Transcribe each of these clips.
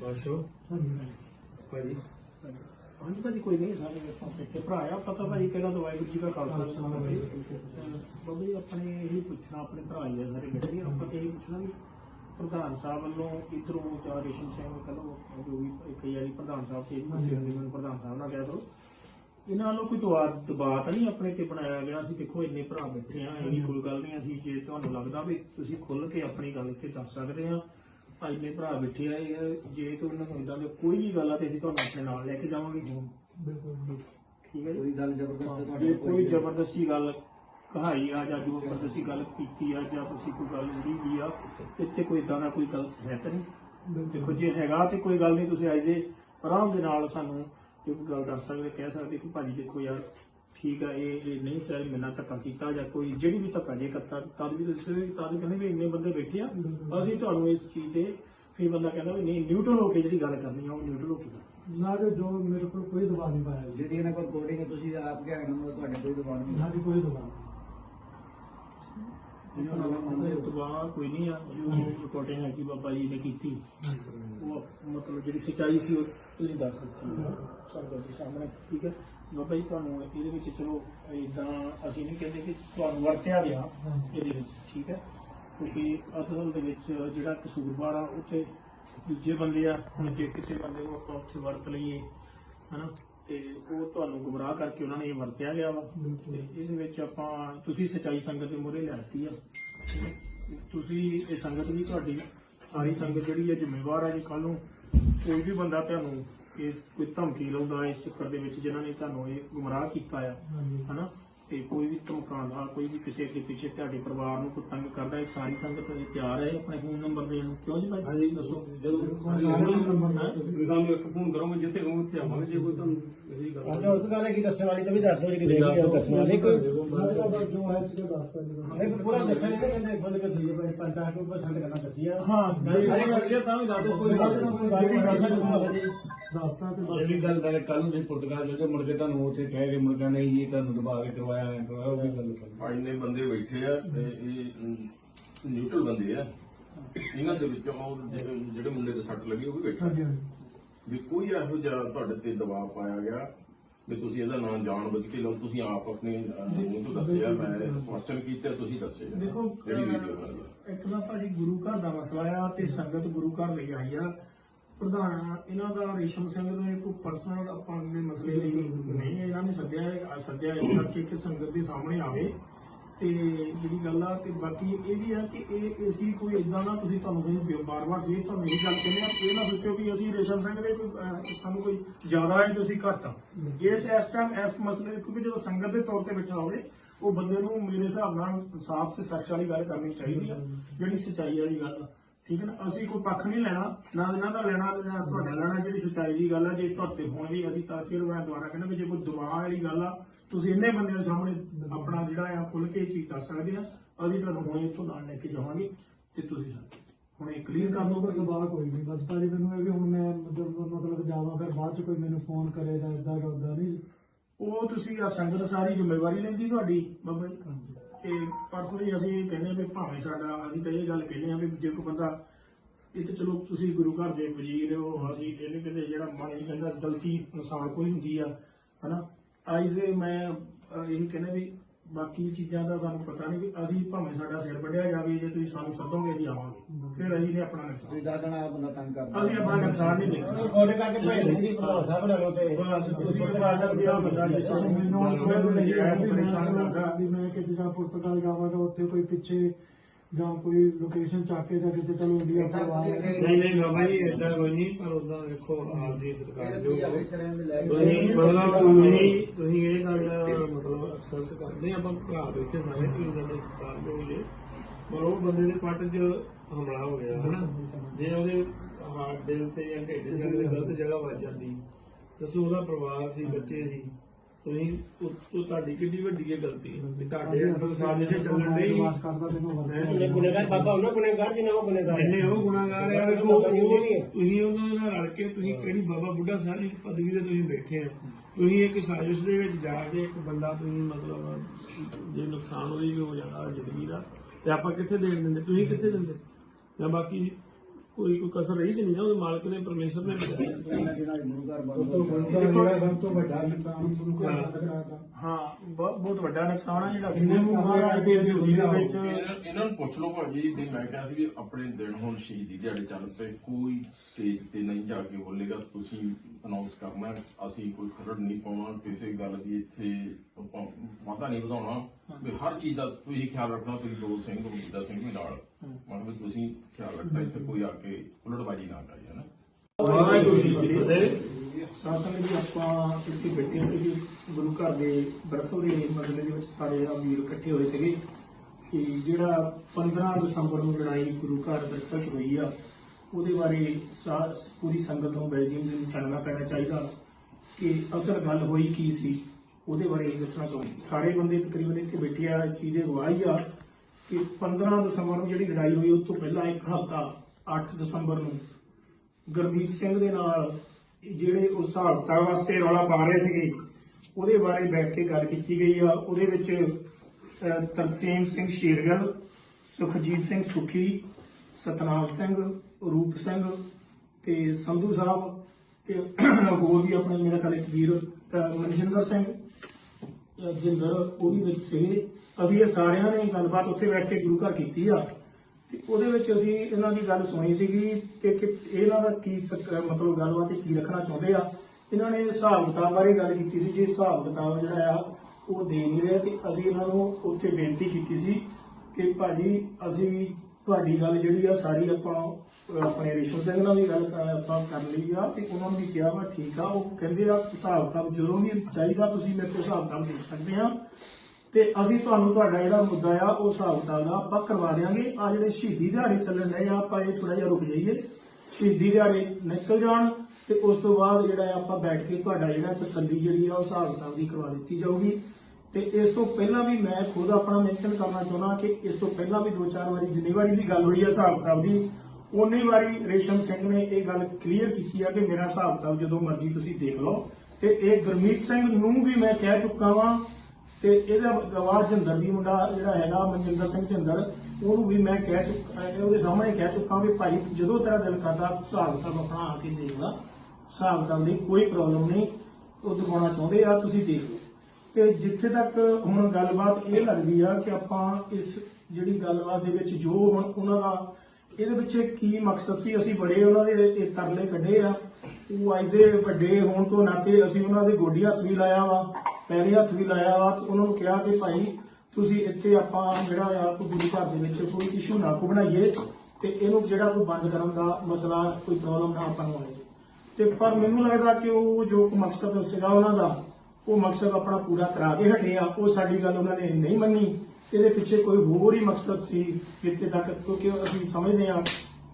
ਬਾਸ਼ੋ ਹਾਂਜੀ ਭਾਜੀ। ਹਾਂਜੀ ਭਾਜੀ, ਕੋਈ ਨਹੀਂ, ਸਾਰੇ ਆਪਾਂ ਇੱਥੇ ਭਰਾ ਆ। ਪਤਾ ਭਾਜੀ ਪਹਿਲਾਂ ਤਾਂ ਵਾਹਿਗੁਰੂ ਜੀ ਦਾ ਖਾਲਸਾ ਬਾਬਾ ਜੀ, ਆਪਣੇ ਇਹ ਪੁੱਛਣਾ, ਆਪਣੇ ਭਰਾ ਹੀ ਆ ਸਾਰੇ ਬੈਠੇ ਆਪਾਂ ਇਹ ਪੁੱਛਣਾ ਵੀ ਪ੍ਰਧਾਨ ਸਾਹਿਬ ਵੱਲੋਂ ਇਧਰੋਂ ਜਾਂ ਰੇਸ਼ਮ ਸਿੰਘ ਕਹੋ ਜੋ ਵੀ ਇੱਕ ਯਾਰੀ ਪ੍ਰਧਾਨ ਸਾਹਿਬ ਤੇ ਤੁਸੀਂ ਮੈਨੂੰ ਪ੍ਰਧਾਨ ਸਾਹਿਬ ਨਾਲ ਕਹਿ ਦਿਓ ਇਹਨਾਂ ਵੱਲੋਂ ਕੋਈ ਦਵਾ ਦਬਾਅ ਨਹੀਂ ਆਪਣੇ ਤੇ ਬਣਾਇਆ ਗਿਆ? ਸੀ ਦੇਖੋ, ਇੰਨੇ ਭਰਾ ਬੈਠੇ ਆ, ਇਹ ਕੋਈ ਗੱਲ ਨਹੀਂ। ਅਸੀਂ ਜੇ ਤੁਹਾਨੂੰ ਲੱਗਦਾ ਵੀ ਤੁਸੀਂ ਖੁੱਲ ਕੇ ਆਪਣੀ ਗੱਲ ਇੱਥੇ ਦੱਸ ਸਕਦੇ ਆ ਇੰਨੇ ਭਰਾ ਬੈਠੇ ਆ ਇਹ ਜੇ ਤੋਂ ਉਹਨਾਂ ਨੂੰ ਇਦਾਂ ਦੀ ਕੋਈ ਵੀ ਗੱਲ ਆ ਤੇ ਅਸੀਂ ਤੁਹਾਨੂੰ ਆਪਣੇ ਨਾਲ ਲੈ ਕੇ ਜਾਵਾਂਗੇ। ਬਿਲਕੁਲ ਠੀਕ ਹੈ ਜੀ? ਕੋਈ ਗੱਲ ਜ਼ਬਰਦਸਤ ਜੇ ਤੁਹਾਡੇ ਕੋਈ ਜ਼ਬਰਦਸਤੀ ਗੱਲ ਕਹਾਈ ਆ ਜਾਂ ਜੋ ਜ਼ਬਰਦਸਤੀ ਗੱਲ ਕੀਤੀ ਆ ਜਾਂ ਤੁਸੀਂ ਕੋਈ ਗੱਲ ਜਿਹੜੀ ਵੀ ਆ ਇੱਥੇ ਕੋਈ ਇਦਾਂ ਦਾ ਕੋਈ ਗੱਲ ਹੈ ਤਾਂ ਨਹੀਂ ਦੇਖੋ ਜੇ ਹੈਗਾ ਤੇ ਕੋਈ ਗੱਲ ਨਹੀਂ ਤੁਸੀਂ ਆਈ ਜੇ ਆਰਾਮ ਦੇ ਨਾਲ ਸਾਨੂੰ ਇੱਕ ਗੱਲ ਦੱਸ ਸਕਦੇ ਕਹਿ ਸਕਦੇ ਕਿ ਭਾਜੀ ਦੇਖੋ ਯਾਰ ਠੀਕ ਆ ਇਹ ਇਹ ਨਹੀਂ ਸਰ ਮੇਰੇ ਨਾਲ ਧੱਕਾ ਕੀਤਾ ਜਾਂ ਕੋਈ ਜਿਹੜੀ ਵੀ ਧੱਕਾ ਜੇ ਕਰਤਾ ਤਦ ਵੀ ਤੁਸੀਂ ਤਦ ਕਹਿੰਦੇ ਵੀ ਇੰਨੇ ਬੰਦੇ ਬੈਠੇ ਆ ਅਸੀਂ ਤੁਹਾਨੂੰ ਇਸ ਚੀਜ਼ ਦੇ ਫਿਰ ਬੰਦਾ ਕਹਿੰਦਾ ਵੀ ਨਹੀਂ ਨਿਊਟਰਲ ਹੋ ਕੇ ਜਿਹੜੀ ਗੱਲ ਕਰਨੀ ਆ ਉਹ ਨਿਊਟਰਲ ਹੋ ਕੇ ਕਰਨੀ। ਸਾਰੇ ਜੋ ਮੇਰੇ ਕੋਲ ਕੋਈ ਦਬਾਅ ਨਹੀਂ ਪਾਇਆ ਜੀ। ਜਿਹੜੀ ਇਹਨਾਂ ਕੋਲ ਕੋਡਿੰਗ ਹੈ ਤੁਸੀਂ ਆਪ ਕਹਿ ਰਹੇ ਹੋ ਤੁਹਾਡੇ ਕੋਈ ਦਬਾਅ ਨਹੀਂ। ਸਾਡੀ ਕੋਈ ਦਬਾਅ ਨਹੀਂ। ਤੁਸੀਂ ਉਹਨਾਂ ਨੂੰ ਮੰਨਦੇ ਹੋ ਦਬਾਅ ਕੋਈ ਨਹੀਂ ਆ ਜੋ ਰਿਕਾਰਡਿੰਗ ਹੈ ਕਿ ਬਾਬਾ ਜੀ ਨੇ ਕੀਤੀ। ਉਹ ਮਤਲਬ ਜਿਹੜੀ ਸਚਾਈ ਸੀ ਉਹ ਤੁਸੀਂ ਦੱਸ ਸਕਦੇ ਹੋ ਸਾਡੇ ਦੇ ਸਾਹਮਣੇ ਠੀਕ ਹੈ? ਬਾਬਾ ਜੀ ਤੁਹਾਨੂੰ ਇਹਦੇ ਵਿੱਚ ਚਲੋ ਇਦਾਂ ਅਸੀਂ ਨਹੀਂ ਕਹਿੰਦੇ ਕਿ ਤੁਹਾਨੂੰ ਵਰਤਿਆ ਗਿਆ ਇਹਦੇ ਵਿੱਚ ਠੀਕ ਹੈ? ਕਿਉਂਕਿ ਅਸਲ ਦੇ ਵਿੱਚ ਜਿਹੜਾ ਕਸੂਰਵਾਰ ਆ ਉੱਥੇ ਦੂਜੇ ਬੰਦੇ ਆ ਹੁਣ ਜੇ ਕਿਸੇ ਬੰਦੇ ਨੂੰ ਆਪਾਂ ਉੱਥੇ ਵਰਤ ਲਈਏ ਹਨਾ? ਤੇ ਉਹ ਤੁਹਾਨੂੰ ਗੁੰਮਰਾਹ ਕਰਕੇ ਉਹਨਾਂ ਨੇ ਇਹ ਵਰਤਿਆ ਗਿਆ ਵਾ। ਤੇ ਇਹਦੇ ਵਿੱਚ ਆਪਾਂ ਤੁਸੀਂ ਸਚਾਈ ਸੰਗਤ ਦੇ ਮੂਹਰੇ ਲਿਆਤੀ ਆ? ਤੁਸੀਂ ਇਹ ਸੰਗਤ ਵੀ ਤੁਹਾਡੀ ਸਾਰੀ ਸੰਗਤ ਜਿਹੜੀ ਹੈ ਜ਼ਿੰਮੇਵਾਰ ਹੈ ਜੀ ਕੱਲ ਨੂੰ। ਕੋਈ ਵੀ ਬੰਦਾ ਤੁਹਾਨੂੰ ਇਸ ਕੋਈ ਧਮਕੀ ਲਾਉਂਦਾ ਇਸ ਚੱਕਰ ਦੇ ਵਿੱਚ ਜਿਨ੍ਹਾਂ ਨੇ ਤੁਹਾਨੂੰ ਇਹ ਗੁੰਮਰਾਹ ਕੀਤਾ ਆ ਹਨਾ? ਤੇ ਕੋਈ ਵੀ ਧਮਕਾਉਂਦਾ ਕੋਈ ਵੀ ਕਿਸੇ ਅੱਗੇ ਪਿੱਛੇ ਤੁਹਾਡੇ ਪਰਿਵਾਰ ਨੂੰ ਕੋਈ ਤੰਗ ਕਰਦਾ ਇਹ ਸਾਰੀ ਸੰਗਤ ਇਹ ਤਿਆਰ ਹੈ ਆਪਣੇ ਫੋਨ ਨੰਬਰ ਦੇਣ ਨੂੰ? ਕਿਉਂ ਜੀ ਭਾਈ ਹਾਂਜੀ ਦੱਸੋ। ਜਦੋਂ ਹੈਂ? ਤੁਸੀਂ ਸਾਨੂੰ ਇੱਕ ਫੋਨ ਕਰੋਗੇ ਜਿੱਥੇ ਕਹੋ ਉੱਥੇ ਆਵਾਂਗੇ ਜੇ ਕੋਈ ਤੁਹਾਨੂੰ ਇਹੀ ਗੱਲ ਅੱਛਾ ਉਸ ਗੱਲ ਹੈ ਕਿ ਦੱਸਣ ਵਾਲੀ ਤਾਂ ਵੀ ਦੱਸ ਦਿਓ ਜੀ ਕਿ ਦੱਸਣ ਵਾਲੀ। ਕੋਈ ਮਤਲਬ ਜੋ ਹੈ ਸੀ ਦੱਸਦਾ ਜੀ ਨਹੀਂ ਪੂਰਾ ਦੱਸਣ ਨਹੀਂ ਕਹਿੰਦੇ ਖੁੱਲ ਕੇ ਠੀਕ ਹੈ ਪੰਤਾ ਕੋ ਪਰਸੈਂਟ ਕਰਨਾ ਦੱਸਿਆ। ਹਾਂ ਸਾਰੇ ਗੱਲ ਇਹ ਤਾਂ ਵੀ ਦੱਸ ਦਿਓ ਕੋਈ ਗੱਲ ਨਹੀਂ। ਦੱਸਦਾ ਤੇ ਬਸ ਜਿਹੜੀ ਗੱਲ ਕਰੇ ਕੱਲ ਨੂੰ ਜੇ ਪੁਰਤਗਾਲ ਚਲੇ ਗਏ ਮੁੜ ਕੇ ਤੁਹਾਨੂੰ ਉੱਥੇ ਕਹਿ ਕੇ ਮੁੜ ਕੇ ਨਹੀਂ ਜੀ ਤੁਹਾਨੂੰ ਦਬਾ ਕੇ ਕਰਵਾਇਆ ਹੈ ਕਰਵਾਇਆ ਉਹ ਵੀ ਗੱਲ ਕਰ ਆ ਇੰਨੇ ਬੰਦੇ ਬੈਠੇ ਆ ਤੇ ਇਹ ਨਿਊਟਰਲ ਬੰਦੇ ਆ। ਇਹਨਾਂ ਦੇ ਵਿੱਚੋਂ ਉਹ ਜਿਹੜੇ ਜਿਹੜੇ ਮੁੰਡੇ ਦੇ ਸੱਟ ਲੱਗੀ ਉਹ ਵੀ ਬੈਠੇ ਹਾਂਜੀ ਵੀ ਕੋਈ ਇਹੋ ਜਿਹਾ ਤੁਹਾਡੇ ਤੇ ਦਬਾਅ ਪਾਇਆ ਗਿਆ ਵੀ ਤੁਸੀਂ ਇਹਦਾ ਨਾਮ ਜਾਣ ਬੁੱਝ ਕੇ ਲਓ ਤੁਸੀਂ ਆਪ ਆਪਣੇ ਮੂੰਹ ਤੋਂ ਦੱਸਿਆ ਮੈਂ ਕੁਐਸਚਨ ਕੀਤਾ ਤੁਸੀਂ ਦੱਸਿਆ। ਦੇਖੋ ਜਿਹੜੀ ਵੀਡੀਓ ਇੱਕ ਤਾਂ ਭਾਜੀ ਗੁਰੂ ਘਰ ਦਾ ਮਸਲਾ ਆ ਤੇ ਸੰਗਤ ਗੁਰੂ ਘਰ ਲਈ ਆਈ ਆ। ਪ੍ਰਧਾਨ ਇਹਨਾਂ ਦਾ ਰੇਸ਼ਮ ਸਿੰਘ ਦਾ ਕੋਈ ਪਰਸਨਲ ਆਪਾਂ ਦੇ ਮਸਲੇ ਲਈ ਨਹੀਂ ਇਹਨਾਂ ਨੇ ਸੱਦਿਆ ਹੈ- ਸੱਦਿਆ ਇਸ ਕਰਕੇ ਕਿ ਸੰਗਤ ਦੇ ਸਾਹਮਣੇ ਆਵੇ ਤੇ ਜਿਹੜੀ ਗੱਲ ਆ ਤੇ ਬਾਕੀ ਇਹ ਵੀ ਆ ਕਿ ਇਹ ਅਸੀਂ ਕੋਈ ਇਦਾਂ ਨਾ ਤੁਸੀਂ ਤੁਹਾਨੂੰ ਕੋਈ ਬਾਰ-ਬਾਰ ਫੇਰ ਤੁਹਾਨੂੰ ਇਹ ਗੱਲ ਕਹਿੰਦੇ ਆ ਇਹ ਨਾ ਸੋਚੋ ਕਿ ਅਸੀਂ ਰੇਸ਼ਮ ਸਿੰਘ ਦੇ ਕੋਈ ਅਹ, ਸਾਨੂੰ ਕੋਈ ਜ਼ਿਆਦਾ ਹੈ ਤੁਸੀਂ ਘੱਟ ਆ ਇਸ ਇਸ ਟਾਈਮ ਇਸ ਮਸਲੇ ਕਿਉਂਕਿ ਜਦੋਂ ਸੰਗਤ ਦੇ ਤੌਰ ਤੇ ਬੈਠਾ ਹੋਵੇ ਉਹ ਬੰਦੇ ਨੂੰ ਮੇਰੇ ਹਿਸਾਬ ਨਾਲ ਸਾਫ਼ ਤੇ ਸੱਚ ਵਾਲੀ ਗੱਲ ਕਰਨੀ ਚਾਹੀਦੀ ਆ ਜਿਹੜੀ ਸਚਾਈ ਵਾਲੀ ਗੱਲ ਆ। ਠੀਕ ਹੈ ਨਾ? ਅਸੀਂ ਕੋਈ ਪੱਖ ਨਹੀਂ ਲੈਣਾ ਨਾ ਇਹਨਾਂ ਦਾ ਲੈਣਾ ਤੇ ਨਾ ਤੁਹਾਡਾ ਲੈਣਾ। ਜਿਹੜੀ ਸਚਾਈ ਦੀ ਗੱਲ ਆ ਜੇ ਤੁਹਾਡੇ ਹੁਣ ਵੀ ਅਸੀਂ ਤਾਂ ਫਿਰ ਮੈਂ ਦੁਬਾਰਾ ਕਹਿੰਦਾ ਵੀ ਜੇ ਕੋਈ ਦਬਾਅ ਵਾਲੀ ਗੱਲ ਆ ਤੁਸੀਂ ਇੰਨੇ ਬੰਦਿਆਂ ਦੇ ਸਾਹਮਣੇ ਆਪਣਾ ਜਿਹੜਾ ਆ ਖੁੱਲ ਕੇ ਚੀਜ਼ ਦੱਸ ਸਕਦੇ ਆ। ਅਸੀਂ ਤੁਹਾਨੂੰ ਹੁਣੇ ਇੱਥੋਂ ਨਾਲ ਲੈ ਕੇ ਜਾਵਾਂਗੇ ਤੇ ਤੁਸੀਂ ਸਾਨੂੰ ਹੁਣ ਇਹ ਕਲੀਅਰ ਕਰ ਲਓ ਕੋਈ ਦਬਾਅ ਕੋਈ ਨਹੀਂ। ਬਸ ਭਾਜੀ ਮੈਨੂੰ ਇਹ ਵੀ ਹੁਣ ਮੈਂ ਮਤਲਬ ਮਤਲਬ ਜਾਵਾਂ ਫਿਰ ਬਾਅਦ ਚ ਕੋਈ ਮੈਨੂੰ ਫੋਨ ਕਰੇ ਜਾਂ ਇਦਾਂ ਜਾਂ ਉਦਾਂ ਨਹੀਂ। ਉਹ ਤੁਸੀਂ ਆ ਸੰਗਤ ਸਾਰੀ ਜ਼ਿੰਮੇਵਾਰੀ ਲੈਂਦੀ ਤੁਹਾਡੀ? ਬਾਬਾ ਜੀ ਤੇ ਪਰਸਨਲੀ ਅਸੀਂ ਕਹਿੰਦੇ ਵੀ ਭਾਵੇਂ ਸਾਡਾ ਅਸੀਂ ਤਾਂ ਇਹ ਗੱਲ ਕਹਿੰਦੇ ਆ ਵੀ ਜੇ ਕੋਈ ਬੰਦਾ ਇਹ ਤੇ ਚਲੋ ਤੁਸੀਂ ਗੁਰੂ ਘਰ ਦੇ ਵਜ਼ੀਰ ਹੋ ਅਸੀਂ ਇਹ ਨਹੀਂ ਕਹਿੰਦੇ ਜਿਹੜਾ ਮਨ ਨਹੀਂ ਕਹਿੰਦਾ ਗਲਤੀ ਇਨਸਾਨ ਕੋਈ ਹੁੰਦੀ ਆ ਹਨਾ? ਆਈਜ਼ੇ ਮੈਂ ਅਹ, ਇਹੀ ਕਹਿੰਦਾ ਵੀ ਬਾਕੀ ਚੀਜ਼ਾਂ ਦਾ ਸਾਨੂੰ ਪਤਾ ਨਹੀਂ ਵੀ ਅਸੀਂ ਭਾਵੇਂ ਸਾਡਾ ਸਿਰ ਵੱਢਿਆ ਜਾਵੇ ਜੇ ਤੁਸੀਂ ਸਾਨੂੰ ਸੱਦੋਗੇ ਅਸੀਂ ਆਵਾਂਗੇ। ਫਿਰ ਅਸੀਂ ਨੇ ਆਪਣਾ ਨੁਕਸਾਨ। ਤੁਸੀਂ ਦੱਸ ਦੇਣਾ ਆਪ ਬੰਦਾ ਤੰਗ ਕਰਦਾ। ਅਸੀਂ ਆਪਣਾ ਨੁਕਸਾਨ ਨਹੀਂ ਦੇਖਣਾ। ਕੋਡੇ ਕਰਕੇ ਭੇਜ ਦੀ ਪ੍ਰਧਾਨ ਸਾਹਿਬ ਨਾਲ ਤੇ। ਬਸ ਤੁਸੀਂ ਇਹ ਬਾਤ ਵੀ ਆਹ ਬੰਦਾ ਜਿਸ ਨੂੰ ਮੈਨੂੰ ਮੈਨੂੰ ਨਹੀਂ ਹੈ ਪਰੇਸ਼ਾਨ ਕਰਦਾ। ਵੀ ਮੈਂ ਕਿਤੇ ਜਾਂ ਪੁਰਤਗਾਲ ਜਾਵਾਂ ਤਾਂ ਉੱਥੇ ਕੋਈ ਪਿੱਛੇ ਜਾਂ ਕੋਈ ਲੋਕੇਸ਼ਨ ਚੱਕ ਕੇ ਜਾਂ ਕਿਤੇ ਚਲੋ ਇੰਡੀਆ ਕਰਵਾ ਨਹੀਂ ਨਹੀਂ ਬਾਬਾ ਜੀ ਏਦਾਂ ਕੋਈ ਨਹੀਂ ਪਰ ਉਦਾਂ ਦੇਖੋ ਆਪ ਦੀ ਸਰਕਾਰ ਜੋ ਤੁਸੀਂ ਮਤਲਬ ਤੁਸੀਂ ਤੁਸੀਂ ਇਹ ਗੱਲ ਮਤਲਬ ਅਕਸੈਪਟ ਕਰਦੇ ਆਪਾਂ ਭਰਾ ਬੈਠੇ ਸਾਰੇ ਤੁਸੀਂ ਸਾਡੇ ਸਰਕਾਰ ਦੇ ਹੋਈਏ ਪਰ ਉਹ ਬੰਦੇ ਦੇ ਪੱਟ 'ਚ ਹਮਲਾ ਹੋ ਗਿਆ ਹਨਾ? ਜੇ ਉਹਦੇ ਹਾਰਟ ਦਿਲ ਤੇ ਜਾਂ ਢਿੱਡ 'ਚ ਗਲਤ ਜਗ੍ਹਾ ਵੱਜ ਜਾਂਦੀ ਦੱਸੋ ਉਹਦਾ ਪਰਿਵਾਰ ਸੀ ਬੱਚੇ ਸੀ। ਤੁਸੀਂ ਉਹ ਉਹ ਤੁਹਾਡੀ ਕਿੰਨੀ ਵੱਡੀ ਹੈ ਗਲਤੀ ਵੀ ਤੁਹਾਡੇ ਅੰਦਰ ਸਾਜ਼ਿਸ਼ ਚੱਲਣ ਡਈ। ਵਿਸ਼ਵਾਸ ਕਰਦਾ ਤੈਨੂੰ ਵਰਤਿਆ ਗੁਨੇਗਾਰ ਬਾਬਾ ਉਹਨਾਂ ਗੁਨੇਗਾਰ ਜਿੰਨਾ ਉਹ ਗੁਨੇਗਾਰ ਜਿੰਨੇ ਉਹ ਗੁਨਾਹਗਾਰ ਆ ਵੇਖੋ ਉਹ- ਤੁਸੀਂ ਉਹਨਾਂ ਨਾਲ ਰਲ ਕੇ ਤੁਸੀਂ ਕਿਹੜੀ ਬਾਬਾ ਬੁੱਢਾ ਸਾਹਿਬ ਦੀ ਪਦਵੀ ਤੇ ਤੁਸੀਂ ਬੈਠੇ ਆ। ਤੁਸੀਂ ਇੱਕ ਸਾਜ਼ਿਸ਼ ਦੇ ਵਿੱਚ ਜਾ ਕੇ ਇੱਕ ਬੰਦਾ ਤੁਸੀਂ ਮਤਲਬ ਜੇ ਨੁਕਸਾਨ ਉਹਦੀ ਵੀ ਹੋ ਜਾਂਦਾ ਜ਼ਿੰਦਗੀ ਦਾ ਤੇ ਆਪਾਂ ਕਿੱਥੇ ਦੇਣ ਦਿੰਦੇ? ਤੁਸੀਂ ਕਿੱਥੇ ਦਿੰਦੇ? ਜਾਂ ਬਾਕੀ ਕੋਈ ਕੋਈ ਕਸਰ ਰਹੀ ਨਹੀਂ ਨਾ ਉਹਦੇ ਮਾਲਕ ਨੇ ਪਰਮੇਸ਼ਰ ਨੇ ਬਚਾਇਆ ਉਹ ਤੋਂ ਗੁਰੂ ਘਰ ਦਾ ਸਭ ਤੋਂ ਵੱਡਾ ਨੁਕਸਾਨ ਗੁਰੂ ਘਰ ਦਾ ਕਰਾਤਾ ਹਾਂ ਬਹੁਤ ਵੱਡਾ ਨੁਕਸਾਨ ਆ ਜਿਹੜਾ ਕਿੰਨੇ ਮਹਾਰਾਜ ਦੀ ਹਜ਼ੂਰੀ ਦੇ ਵਿੱਚ ਇਹਨਾਂ ਨੂੰ ਪੁੱਛ ਲਓ ਭਾਜੀ ਤੇ ਮੈਂ ਕਿਹਾ ਸੀ ਵੀ ਆਪਣੇ ਦਿਨ ਹੁਣ ਸ਼ਹੀਦੀ ਦਿਹਾੜੇ ਚੱਲ ਪਏ ਕੋਈ ਸਟੇਜ ਤੇ ਨਹੀਂ ਜਾ ਕੇ ਬੋਲੇਗਾ ਤੁਸੀਂ ਅਨਾਉਂਸ ਕਰਨਾ ਅਸੀਂ ਕੋਈ ਖਰੜ ਨਹੀਂ ਪਾਉਣਾ ਕਿਸੇ ਗੱਲ ਦੀ ਇੱਥੇ ਵਾਧਾ ਨਹੀਂ ਵਧਾਉਣਾ। ਵੀ ਹਰ ਚੀਜ਼ ਦਾ ਤੁਸੀਂ ਖਿਆਲ ਰੱਖਣਾ ਤੁਸੀਂ ਦੋ ਸਿੰਘ ਗੁਰਦਾ ਸਿੰਘ ਵੀ ਨਾਲ। ਮਤਲਬ ਵੀ ਤੁਸੀਂ ਖਿਆਲ ਰੱਖਣਾ ਇੱਥੇ ਕੋਈ ਆ ਕੇ ਉਲਟਬਾਜੀ ਨਾ ਕਰੇ ਹਨਾ ਵਾਹਿਗੁਰੂ ਜੀ ਕੀ ਫਤਿਹ ਸਾਸਨ ਜੀ ਆਪਾਂ ਇੱਥੇ ਬੈਠੇ ਸੀ ਗੁਰੂ ਘਰ ਦੇ ਬਰਸੋਂ ਦੇ ਮਸਲੇ ਦੇ ਵਿੱਚ ਸਾਰੇ ਵੀਰ ਇਕੱਠੇ ਹੋਏ ਸੀਗੇ। ਕਿ ਜਿਹੜਾ 15 ਦਸੰਬਰ ਨੂੰ ਲੜਾਈ ਗੁਰੂ ਘਰ ਬਰਸੋਂ 'ਚ ਹੋਈ ਆ ਉਹਦੇ ਬਾਰੇ ਪੂਰੀ ਸੰਗਤ ਨੂੰ ਬੈਲਜੀਅਮ ਨੂੰ ਜਾਣਨਾ ਪੈਣਾ ਚਾਹੀਦਾ। ਕਿ ਅਸਲ ਗੱਲ ਹੋਈ ਕੀ ਸੀ ਉਹਦੇ ਬਾਰੇ ਦੱਸਣਾ ਚਾਹੁੰਦੇ। ਸਾਰੇ ਬੰਦੇ ਤਕਰੀਬਨ ਇੱਥੇ ਬੈਠੇ ਆ ਚੀਜ਼ ਦੇ ਗਵਾਹੀ ਆ ਕਿ 15 ਦਸੰਬਰ ਨੂੰ ਜਿਹੜੀ ਲੜਾਈ ਹੋਈ ਉਸ ਤੋਂ ਪਹਿਲਾਂ ਇੱਕ ਹਫ਼ਤਾ 8 ਦਸੰਬਰ ਨੂੰ ਗੁਰਮੀਤ ਸਿੰਘ ਦੇ ਨਾਲ ਜਿਹੜੇ ਉਸ ਹਿਸਾਬ ਵਾਸਤੇ ਰੌਲਾ ਪਾ ਰਹੇ ਸੀਗੇ ਉਹਦੇ ਬਾਰੇ ਬੈਠ ਕੇ ਗੱਲ ਕੀਤੀ ਗਈ ਆ। ਉਹਦੇ ਵਿੱਚ ਅਹ, ਸਿੰਘ ਸ਼ੇਰਗਿੱਲ ਸੁਖਜੀਤ ਸਿੰਘ ਸੁਖੀ ਸਤਨਾਮ ਸਿੰਘ ਰੂਪ ਸਿੰਘ ਤੇ ਸੰਧੂ ਸਾਹਿਬ ਤੇ ਹੋਰ ਵੀ ਆਪਣੇ ਮੇਰਾ ਖਿਆਲ ਇੱਕ ਵੀਰ ਮਨਜਿੰਦਰ ਸਿੰਘ ਜਿੰਦਰ ਉਹ ਵੀ ਵਿੱਚ ਸੀਗੇ। ਅਸੀਂ ਇਹ ਸਾਰਿਆਂ ਨੇ ਗੱਲਬਾਤ ਉੱਥੇ ਬੈਠ ਕੇ ਗੁਰੂ ਘਰ ਕੀਤੀ ਆ। ਤੇ ਉਹਦੇ ਵਿੱਚ ਅਸੀਂ ਇਹਨਾਂ ਦੀ ਗੱਲ ਸੁਣੀ ਸੀਗੀ ਕਿ ਕਿ ਇਹਨਾਂ ਦਾ ਕੀ ਮਤਲਬ ਗੱਲਬਾਤ ਕੀ ਰੱਖਣਾ ਚਾਹੁੰਦੇ ਆ। ਇਹਨਾਂ ਨੇ ਹਿਸਾਬ ਕਿਤਾਬ ਬਾਰੇ ਗੱਲ ਕੀਤੀ ਸੀ, ਜੀ ਹਿਸਾਬ ਕਿਤਾਬ ਜਿਹੜਾ ਆ ਉਹ ਦੇ ਨਹੀਂ ਰਹੇ ਤੇ ਅਸੀਂ ਇਹਨਾਂ ਨੂੰ ਉੱਥੇ ਬੇਨਤੀ ਕੀਤੀ ਸੀ ਕਿ ਭਾਜੀ ਅਸੀਂ ਤੁਹਾਡੀ ਗੱਲ ਜਿਹੜੀ ਆ ਸਾਰੀ ਆਪਾਂ ਆਪਣੇ ਰੇਸ਼ਮ ਸਿੰਘ ਨਾਲ ਵੀ ਗੱਲ ਆਪਾਂ ਕਰ ਲਈ ਆ ਤੇ ਉਹਨਾਂ ਨੂੰ ਵੀ ਕਿਹਾ ਵਾ ਠੀਕ ਆ। ਉਹ ਕਹਿੰਦੇ ਆ ਹਿਸਾਬ ਕਿਤਾਬ ਜਦੋਂ ਵੀ ਚਾਹੀਦਾ ਤੁਸੀਂ ਮੇਰੇ ਤੋਂ ਹਿਸਾਬ ਕਿਤਾਬ ਦੇਖ ਸਕਦੇ ਆ। ਤੇ ਅਸੀਂ ਤੁਹਾਨੂੰ ਤੁਹਾਡਾ ਜਿਹੜਾ ਮੁੱਦਾ ਆ, ਉਹ ਹਿਸਾਬ ਕਿਤਾਬ ਦਾ ਆਪਾਂ ਕਰਵਾ ਦਿਆਂਗੇ। ਆ ਜਿਹੜੇ ਸ਼ਹੀਦੀ ਦਿਹਾੜੇ ਚੱਲਣ ਰਹੇ ਆ, ਆਪਾਂ ਇਹ ਥੋੜਾ ਜਿਹਾ ਰੁਕ ਜਾਈਏ। ਸ਼ਹੀਦੀ ਦਿਹਾੜੇ ਨਿਕਲ ਜਾਣ ਤੇ ਉਸ ਤੋਂ ਬਾਅਦ ਜਿਹੜਾ ਆਪਾਂ ਬੈਠ ਕੇ ਤੁਹਾਡਾ ਜਿਹੜਾ ਤਸੱਲੀ ਜਿਹੜੀ ਆ, ਉਹ ਹਿਸਾਬ ਕਿਤਾਬ ਦੀ ਕਰਵਾ ਦਿੱਤੀ ਜਾਊਗੀ। ਤੇ ਇਸ ਤੋਂ ਪਹਿਲਾਂ ਵੀ ਮੈਂ ਖੁਦ ਆਪਣਾ ਮੈਂਸ਼ਨ ਕਰਨਾ ਚਾਹੁੰਦਾ ਕਿ ਇਸ ਤੋਂ ਪਹਿਲਾਂ ਵੀ ਦੋ ਚਾਰ ਵਾਰੀ ਜਿੰਨੀ ਵਾਰੀ ਵੀ ਗੱਲ ਹੋਈ ਆ ਹਿਸਾਬ ਕਿਤਾਬ ਦੀ ਉਨੀ ਵਾਰੀ ਰੇਸ਼ਮ ਸਿੰਘ ਨੇ ਇਹ ਗੱਲ ਕਲੀਅਰ ਕੀਤੀ ਆ ਕਿ ਮੇਰਾ ਹਿਸਾਬ ਕਿਤਾਬ ਜਦੋਂ ਮਰਜ਼ੀ ਤੁਸੀਂ ਦੇਖ ਲਓ। ਤੇ ਇਹ ਗੁਰਮੀਤ ਸਿੰਘ ਨੂੰ ਵੀ ਮੈਂ ਕਹਿ ਚੁੱਕਾ ਵਾਂ ਤੇ ਇਹਦਾ ਗਵਾਹ ਜਿੰਦਰ ਵੀ ਮੁੰਡਾ ਜਿਹੜਾ ਹੈਗਾ ਮਨਜਿੰਦਰ ਸਿੰਘ ਜਿੰਦਰ, ਉਹਨੂੰ ਵੀ ਮੈਂ ਕਹਿ ਚੁੱਕਾ ਉਹਦੇ ਸਾਹਮਣੇ ਕਹਿ ਚੁੱਕਾ ਵੀ ਭਾਈ ਜਦੋਂ ਤੇਰਾ ਦਿਲ ਕਰਦਾ ਹਿਸਾਬ ਕਿਤਾਬ ਆਪਣਾ ਆ ਕੇ ਦੇਖ ਲਾ, ਹਿਸਾਬ ਕਿਤਾਬ ਦੀ ਕੋਈ ਪ੍ਰੋਬਲਮ ਨਹੀਂ, ਉਹ ਦਿਖਾਉਣਾ ਚਾਹੁੰਦੇ ਆ, ਤੁਸੀਂ ਦੇਖ ਲਓ। ਤੇ ਜਿੱਥੇ ਤੱਕ ਹੁਣ ਗੱਲਬਾਤ ਇਹ ਲੱਗਦੀ ਆ ਕਿ ਆਪਾਂ ਇਸ ਜਿਹੜੀ ਗੱਲਬਾਤ ਦੇ ਵਿੱਚ ਜੋ ਹੁਣ ਉਹਨਾਂ ਦਾ, ਇਹਦੇ ਵਿੱਚ ਕੀ ਮਕਸਦ ਸੀ, ਅਸੀਂ ਬੜੇ ਉਹਨਾਂ ਦੇ ਤਰਲੇ ਕੱਢੇ ਆ। ਉਹ ਆਈਜ਼ੇ ਵੱਡੇ ਹੋਣ ਤੋਂ ਨਾਤੇ ਅਸੀਂ ਉਹਨਾਂ ਦੇ ਗੋਡੀ ਹੱਥ ਵੀ ਲਾਇਆ ਵਾ। ਪੈਰੀ ਹੱਥ ਵੀ ਲਾਇਆ ਵਾ ਤੇ ਉਹਨਾਂ ਨੂੰ ਕਿਹਾ ਕਿ ਭਾਈ ਤੁਸੀਂ ਇੱਥੇ ਆਪਾਂ ਜਿਹੜਾ ਆ ਕੋਈ ਗੁਰੂ ਘਰ ਦੇ ਵਿੱਚ ਕੋਈ ਇਸ਼ੂ ਨਾ ਕੋ ਬਣਾਈਏ ਤੇ ਇਹਨੂੰ ਜਿਹੜਾ ਕੋਈ ਬੰਦ ਕਰਨ ਦਾ ਮਸਲਾ ਕੋਈ ਪ੍ਰੋਬਲਮ ਨਾ ਆਪਾਂ ਨੂੰ ਆਏ। ਤੇ ਪਰ ਮੈਨੂੰ ਲੱਗਦਾ ਕਿ ਉਹ ਜੋ ਮਕਸਦ ਸੀਗਾ ਉਹਨਾਂ ਦਾ, ਉਹ ਮਕਸਦ ਆਪਣਾ ਪੂਰਾ ਕਰਾ ਕੇ ਹਟੇ ਆ। ਉਹ ਸਾਡੀ ਗੱਲ ਉਹਨਾਂ ਨੇ ਨਹੀਂ ਮੰਨੀ। ਇਹਦੇ ਪਿੱਛੇ ਕੋਈ ਹੋਰ ਹੀ ਮਕਸਦ ਸੀ ਜਿੱਥੇ ਤੱਕ ਕਿਉਂਕਿ ਅਸੀਂ ਸਮਝਦੇ ਆ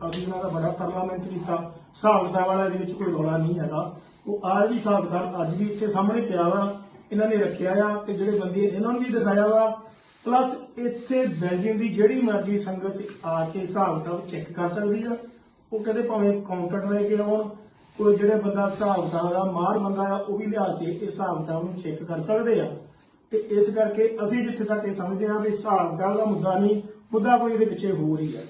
ਅਸੀਂ ਉਹਨਾਂ ਦਾ ਬੜਾ ਪਾਰਲੀਮੈਂਟ ਕੀਤਾ। ਹਿਸਾਬ ਕਿਤਾਬ ਵਾਲਾ ਇਹਦੇ ਵਿੱਚ ਕੋਈ ਰੌਲਾ ਨਹੀਂ ਹੈਗਾ। ਉਹ ਆਜ ਵੀ ਹਿਸਾਬ ਕਿਤਾਬ ਅੱਜ ਵੀ ਇੱਥੇ ਸਾਹਮਣੇ ਪਿਆ ਵਾ। ਇਹਨਾਂ ਨੇ ਰੱਖਿਆ ਆ ਤੇ ਜਿਹੜੇ ਬੰਦੇ ਇਹਨਾਂ ਨੂੰ ਵੀ ਦਿਖਾਇਆ ਵਾ। ਪਲੱਸ ਇੱਥੇ ਬੈਲਜੀਅਮ ਦੀ ਜਿਹੜੀ ਮਰਜ਼ੀ ਸੰਗਤ ਆ ਕੇ ਹਿਸਾਬ ਕਿਤਾਬ ਚੈੱਕ ਕਰ ਸਕਦੀ ਆ। ਉਹ ਕਹਿੰਦੇ ਭਾਵੇਂ ਕਾਊਂਟਰ ਲੈ ਕੇ ਆਉਣ, ਕੋਈ ਜਿਹੜੇ ਬੰਦਾ ਹਿਸਾਬ ਦਾ ਮਾਰ ਬੰਦਾ ਆ, ਉਹ ਵੀ ਲਿਆ ਕੇ ਹਿਸਾਬ ਕਿਤਾਬ ਨੂੰ ਚੈੱਕ ਕਰ ਸਕਦੇ ਆ। ਤੇ ਇਸ ਕਰਕੇ ਅਸੀਂ ਜਿੱਥੇ ਤੱਕ ਇਹ ਸਮਝਦੇ ਹਾਂ ਵੀ ਹਿਸਾਬ ਦਾ ਮੁੱਦਾ ਨਹੀਂ, ਮੁੱਦਾ ਕੋਈ ਇਹਦੇ ਪਿੱਛੇ ਹੋ ਰਹੀ ਹੈ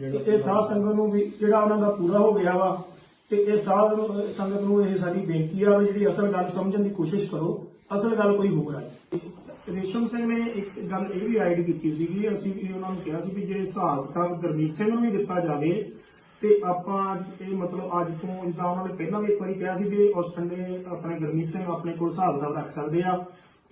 ਤੇ ਇਹ ਸਾਧ ਸੰਗਤ ਨੂੰ ਵੀ ਜਿਹੜਾ ਉਹਨਾਂ ਦਾ ਪੂਰਾ ਹੋ ਗਿਆ ਵਾ, ਤੇ ਇਹ ਸਾਧ ਸੰਗਤ ਨੂੰ ਇਹ ਸਾਡੀ ਬੇਨਤੀ ਆ ਵੀ ਜਿਹੜੀ ਅਸਲ ਗੱਲ ਸਮਝਣ ਦੀ ਕੋਸ਼ਿਸ਼ ਕਰੋ। ਅਸਲ ਗੱਲ ਕੋਈ ਹੋਰ ਹੈ ਰੇਸ਼ਮ ਸਿੰਘ ਨੇ ਇੱਕ ਗੱਲ ਇਹ ਵੀ ਆਈਡ ਕੀਤੀ ਸੀਗੀ, ਅਸੀਂ ਵੀ ਉਹਨਾਂ ਨੂੰ ਕਿਹਾ ਸੀ ਵੀ ਜੇ ਹਿਸਾਬ ਕਿਤਾਬ ਗੁਰਮੀਤ ਸਿੰਘ ਨੂੰ ਵੀ ਦਿੱਤਾ ਜਾਵੇ, ਤੇ ਆਪਾਂ ਇਹ ਮਤਲਬ ਅੱਜ ਤੋਂ ਜਿੱਦਾਂ ਉਹਨਾਂ ਨੇ ਪਹਿਲਾਂ ਵੀ ਇੱਕ ਵਾਰੀ ਕਿਹਾ ਸੀ ਵੀ ਉਸ ਠੰਡੇ ਆਪਣੇ ਗੁਰਮੀਤ ਸਿੰਘ ਆਪਣੇ ਕੋਲ ਹਿਸਾਬ ਕਿਤਾਬ ਰੱਖ ਸਕਦੇ ਆ,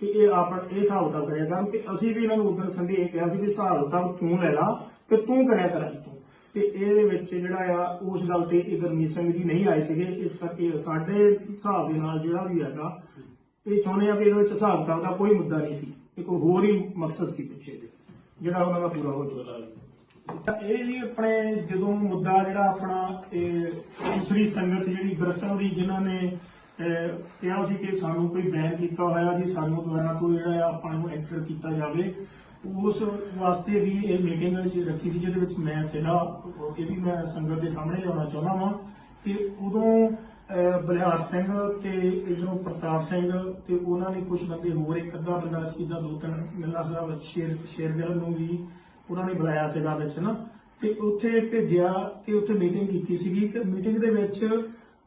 ਤੇ ਇਹ ਆਪ ਇਹ ਹਿਸਾਬ ਕਿਤਾਬ ਕਰਿਆ ਕਰਨ ਤੇ ਅਸੀਂ ਵੀ ਇਹਨਾਂ ਨੂੰ ਉਦੋਂ ਸੰਦੇ ਇਹ ਕਿਹਾ ਸੀ ਵੀ ਹਿਸਾਬ ਕਿਤਾਬ ਤੂੰ ਲੈ ਲਾ ਤੇ ਤੂੰ ਕਰਿਆ ਕਰ ਅੱਜ ਤੋਂ। ਤੇ ਇਹਦੇ ਵਿੱਚ ਜਿਹੜਾ ਆ, ਉਸ ਗੱਲ ਤੇ ਇਹ ਗੁਰਮੀਤ ਸਿੰਘ ਜੀ ਨਹੀਂ ਆਏ ਸੀਗੇ, ਇਸ ਕਰਕੇ ਸਾਡੇ ਹਿਸਾਬ ਦੇ ਨਾਲ ਜਿਹੜਾ ਵੀ ਹੈਗਾ ਇਹ ਚਾਹੁੰਦੇ ਆ ਵੀ ਇਹਦੇ ਵਿੱਚ ਹਿਸਾਬ ਕਿਤਾਬ ਦਾ ਕੋਈ ਮੁੱਦਾ ਨਹੀਂ ਸੀ। ਇਹ ਹੋਰ ਹੀ ਮਕਸਦ ਸੀ ਪਿੱਛੇ ਦੇ ਜਿਹੜਾ ਉਹਨਾਂ ਦਾ ਪੂਰਾ ਹੋ ਚੁੱਕਾ ਇਹ ਜੀ ਆਪਣੇ ਜਦੋਂ ਮੁੱਦਾ ਜਿਹੜਾ ਆਪਣਾ, ਇਹ ਦੂਸਰੀ ਸੰਗਤ ਜਿਹੜੀ ਬਰਸਲ ਦੀ, ਜਿਨ੍ਹਾਂ ਨੇ ਕਿਹਾ ਸੀ ਕਿ ਸਾਨੂੰ ਕੋਈ ਬੈਨ ਕੀਤਾ ਹੋਇਆ ਜੀ, ਸਾਨੂੰ ਦੁਆਰਾ ਕੋਈ ਜਿਹੜਾ ਆਪਾਂ ਨੂੰ ਐਂਟਰ ਕੀਤਾ ਜਾਵੇ, ਉਸ ਵਾਸਤੇ ਵੀ ਇਹ ਮੀਟਿੰਗ ਰੱਖੀ ਸੀ, ਜਿਹਦੇ ਵਿੱਚ ਮੈਂ ਸੀਗਾ ਇਹ ਵੀ ਮੈਂ ਸੰਗਤ ਦੇ ਸਾਹਮਣੇ ਲਿਆਉਣਾ ਚਾਹੁੰਦਾ ਵਾਂ ਕਿ ਉਦੋਂ ਬਲਿਹਾਰ ਸਿੰਘ ਤੇ ਇਧਰੋਂ ਪ੍ਰਤਾਪ ਸਿੰਘ ਤੇ ਉਹਨਾਂ ਨੇ ਕੁਝ ਬੰਦੇ ਹੋਰ, ਇੱਕ ਅੱਧਾ ਬੰਦਾ ਸੀ ਦੋ ਤਿੰਨ ਮਿਲਣਾ ਸਾਹਿਬ ਸ਼ੇਰ ਸ਼ੇਰਗਿੱਲ ਨੂੰ ਵੀ ਉਹਨਾਂ ਨੇ ਬੁਲਾਇਆ ਸੀਗਾ ਵਿੱਚ ਨਾ। ਤੇ ਉੱਥੇ ਭੇਜਿਆ ਤੇ ਉੱਥੇ ਮੀਟਿੰਗ ਕੀਤੀ ਸੀਗੀ ਤੇ ਮੀਟਿੰਗ ਦੇ ਵਿੱਚ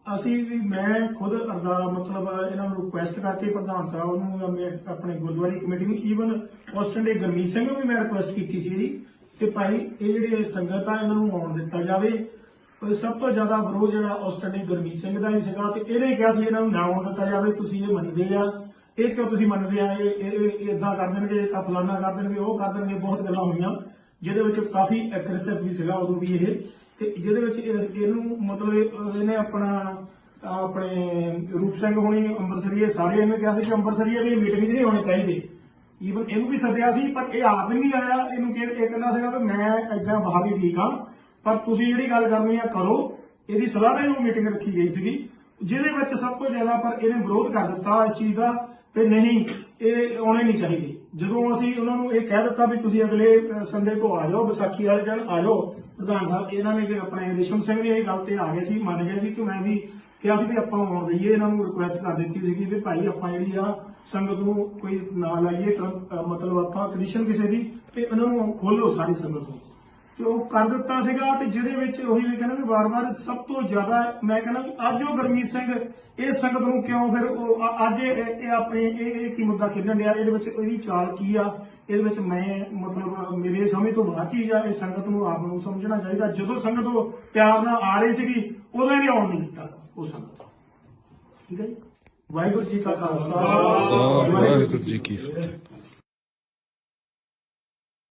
ਅਸੀਂ ਵੀ, ਮੈਂ ਖੁਦ ਅਰਦਾ ਮਤਲਬ ਇਹਨਾਂ ਨੂੰ ਰਿਕੁਐਸਟ ਕਰਕੇ ਪ੍ਰਧਾਨ ਸਾਹਿਬ ਨੂੰ ਆਪਣੇ ਗੁਰਦੁਆਰੀ ਕਮੇਟੀ ਨੂੰ ਈਵਨ ਆਸਟ੍ਰੇਲੀਆ ਗਰਮੀਤ ਸਿੰਘ ਨੂੰ ਵੀ ਮੈਂ ਰਿਕੁਐਸਟ ਕੀਤੀ ਸੀ ਜੀ ਕਿ ਭਾਈ ਇਹ ਜਿਹੜੇ ਸੰਗਤ ਆ, ਇਹਨਾਂ ਨੂੰ ਆਉਣ ਦਿੱਤਾ ਜਾਵੇ। ਸਭ ਤੋਂ ਜ਼ਿਆਦਾ ਵਿਰੋਧ ਜਿਹੜਾ ਆਸਟ੍ਰੇਲੀਆ ਗਰਮੀਤ ਸਿੰਘ ਦਾ ਹੀ ਸੀਗਾ ਤੇ ਇਹਨੇ ਕਿਹਾ ਸੀ ਇਹਨਾਂ ਨੂੰ ਨਾ ਆਉਣ ਦਿੱਤਾ ਜਾਵੇ, ਤੁਸੀਂ ਇਹ ਮੰਨਦੇ ਆ। ਇਹ ਕਿਉਂ ਤੁਸੀਂ ਮੰਨਦੇ ਆ? ਇਹ ਇਦਾਂ ਕਰ ਦੇਣਗੇ ਤਾਂ ਫਲਾਨਾ ਕਰ ਦੇਣਗੇ, ਉਹ ਕਰ ਦੇਣਗੇ, ਬਹੁਤ ਗੱਲਾਂ ਹੋਈਆਂ। ਜਿਹਦੇ ਵਿੱਚ ਕਾਫੀ ਐਗਰੈਸਿਵ ਵੀ ਸੀਗਾ ਉਦੋਂ ਵੀ ਇਹ। ਤੇ ਜਿਹਦੇ ਵਿੱਚ ਇਹਨੂੰ ਮਤਲਬ ਇਹਨੇ ਆਪਣਾ, ਆਪਣੇ ਰੂਪ ਸਿੰਘ ਹੋਣੀ ਅੰਮ੍ਰਿਤਸਰੀਏ ਸਾਰੇ ਇਹਨੇ ਕਿਹਾ ਸੀ ਕਿ ਅੰਮ੍ਰਿਤਸਰੀਏ ਵੀ ਮੀਟਿੰਗ 'ਚ ਨਹੀਂ ਹੋਣੇ ਚਾਹੀਦੇ। ਈਵਨ ਇਹਨੂੰ ਵੀ ਸੱਦਿਆ ਸੀ, ਪਰ ਇਹ ਆਪ ਵੀ ਨਹੀਂ ਆਇਆ। ਇਹਨੂੰ ਇਹ ਕਹਿੰਦਾ ਸੀਗਾ ਕਿ ਮੈਂ ਏਦਾਂ ਬਾਹਰ ਹੀ ਠੀਕ ਆ। ਪਰ ਤੁਸੀਂ ਜਿਹੜੀ ਗੱਲ ਕਰਨੀ ਆ ਕਰੋ। ਇਹਦੀ ਸਲਾਹ ਉਹ ਮੀਟਿੰਗ ਰੱਖੀ ਗਈ ਸੀਗੀ। ਜਿਹਦੇ ਵਿੱਚ ਸਭ ਤੋਂ ਜ਼ਿਆਦਾ ਪਰ ਇਹਨੇ ਵਿਰੋਧ ਕਰ ਦਿੱਤਾ ਇਸ ਚੀਜ਼ ਦਾ ਕਿ ਨਹੀਂ ਇਹ ਆਉਣੇ ਨਹੀਂ ਚਾਹੀਦੇ। ਜਦੋਂ ਅਸੀਂ ਉਹਨਾਂ ਨੂੰ ਇਹ ਕਹਿ ਦਿੱਤਾ ਵੀ ਤੁਸੀਂ ਅਗਲੇ ਸੰਡੇ ਤੋਂ ਆ ਜਾਓ ਵਿਸਾਖੀ ਵਾਲੇ ਦਿਨ ਆ ਜਾਓ ਪ੍ਰਧਾਨ ਸਾਹਿਬ ਇਹਨਾਂ ਨੇ ਆਪਣੇ ਰਿਸ਼ਮ ਸਿੰਘ ਨੇ ਇਹ ਗੱਲ ਤੇ ਆ ਗਏ ਸੀ ਮੰਨ ਗਏ ਸੀ ਕਿ ਮੈਂ ਵੀ ਕਿਹਾ ਸੀ ਵੀ ਆਪਾਂ ਆਉਣ ਦਈਏ। ਇਹਨਾਂ ਨੂੰ ਰਿਕੁਐਸਟ ਕਰ ਦਿੱਤੀ ਸੀਗੀ ਵੀ ਭਾਈ ਆਪਾਂ ਜਿਹੜੀ ਆ ਸੰਗਤ ਨੂੰ ਕੋਈ ਨਾ ਲਾਈਏ ਤਾਂ, ਮਤਲਬ ਆਪਾਂ ਕੰਡੀਸ਼ਨ ਕਿਸੇ ਦੀ ਤੇ ਇਹਨਾਂ ਨੂੰ ਖੋਲੋ ਸਾਰੀ ਸੰਗਤ ਨੂੰ। ਤੇ ਉਹ ਕਰ ਦਿੱਤਾ ਸੀਗਾ ਤੇ ਜਿਹਦੇ ਵਿੱਚ ਉਹੀ ਵੀ ਕਹਿੰਦਾ ਵੀ ਵਾਰ-ਵਾਰ ਸਭ ਤੋਂ ਜ਼ਿਆਦਾ ਮੈਂ ਕਹਿੰਦਾ ਵੀ ਅੱਜ ਉਹ ਗਰਮੀਤ ਸਿੰਘ, ਇਹ ਸੰਗਤ ਨੂੰ ਕਿਉਂ ਫਿਰ ਉਹ ਅ- ਅੱਜ ਇਹ ਇਹ ਆਪਣੇ, ਇਹ ਇਹ ਕੀ ਮੁੱਦਾ ਖੇਡਣ ਡਿਆ? ਇਹਦੇ ਵਿੱਚ ਇਹਦੀ ਚਾਲ ਕੀ ਆ? ਇਹਦੇ ਵਿੱਚ ਮੈਂ ਮਤਲਬ ਮੇਰੇ ਸਮਝ ਤੋਂ ਬਾਅਦ ਚੀਜ਼ ਆ, ਇਹ ਸੰਗਤ ਨੂੰ ਆਪ ਨੂੰ ਸਮਝਣਾ ਚਾਹੀਦਾ। ਜਦੋਂ ਸੰਗਤ ਉਹ ਪਿਆਰ ਨਾਲ ਆ ਰਹੀ ਸੀਗੀ, ਉਦੋਂ ਇਹਨੇ ਆਉਣ ਨਹੀਂ ਦਿੱਤਾ, ਉਹ ਸੰਗਤ। ਠੀਕ ਹੈ ਜੀ? ਵਾਹਿਗੁਰੂ ਜੀ ਕਾ ਖਾਲਸਾ। ਵਾਹਿਗੁਰੂ ਜੀ ਕੀ ਫਤਿਹ।